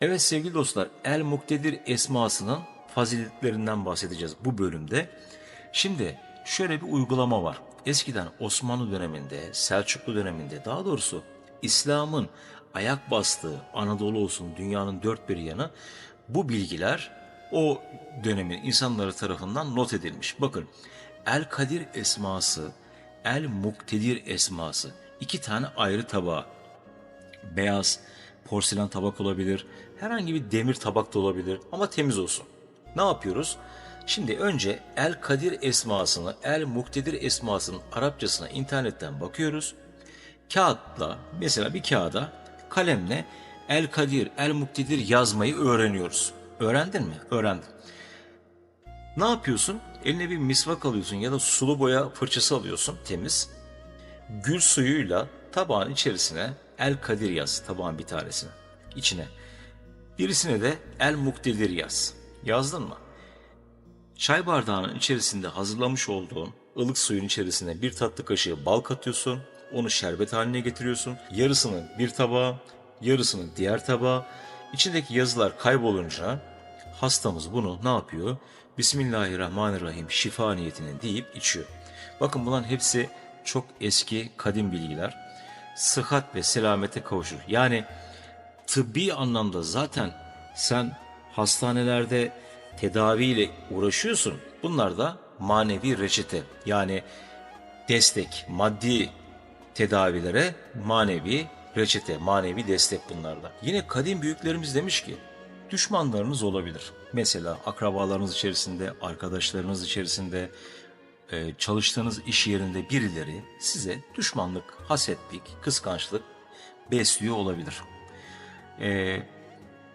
Evet sevgili dostlar, El Muktedir esmasının faziletlerinden bahsedeceğiz bu bölümde. Şimdi şöyle bir uygulama var. Eskiden Osmanlı döneminde, Selçuklu döneminde daha doğrusu İslam'ın ayak bastığı Anadolu olsun dünyanın dört bir yanı bu bilgiler o dönemin insanları tarafından not edilmiş. Bakın El Kadir esması, El Muktedir esması iki tane ayrı tabağı beyaz porselen tabak olabilir. Herhangi bir demir tabak da olabilir ama temiz olsun. Ne yapıyoruz? Şimdi önce El Kadir esmasını, El Muktedir esmasının Arapçasına internetten bakıyoruz. Kağıtla mesela bir kağıda kalemle El Kadir, El Muktedir yazmayı öğreniyoruz. Öğrendin mi? Öğrendim. Ne yapıyorsun? Eline bir misvak alıyorsun ya da sulu boya fırçası alıyorsun temiz gül suyuyla tabağın içerisine El Kadir yaz tabağın bir tanesine içine. Birisine de El Muktedir yaz. Yazdın mı? Çay bardağının içerisinde hazırlamış olduğun ılık suyun içerisine bir tatlı kaşığı bal katıyorsun. Onu şerbet haline getiriyorsun. Yarısını bir tabağa, yarısını diğer tabağa. İçindeki yazılar kaybolunca hastamız bunu ne yapıyor? Bismillahirrahmanirrahim şifa niyetine deyip içiyor. Bakın bunların hepsi çok eski kadim bilgiler. Sıhhat ve selamete kavuşur. Yani tıbbi anlamda zaten sen hastanelerde tedaviyle uğraşıyorsun. Bunlar da manevi reçete yani destek, maddi tedavilere manevi reçete, manevi destek bunlarda. Yine kadim büyüklerimiz demiş ki düşmanlarınız olabilir. Mesela akrabalarınız içerisinde, arkadaşlarınız içerisinde, e, çalıştığınız iş yerinde birileri size düşmanlık, hasetlik, kıskançlık besliyor olabilir. E,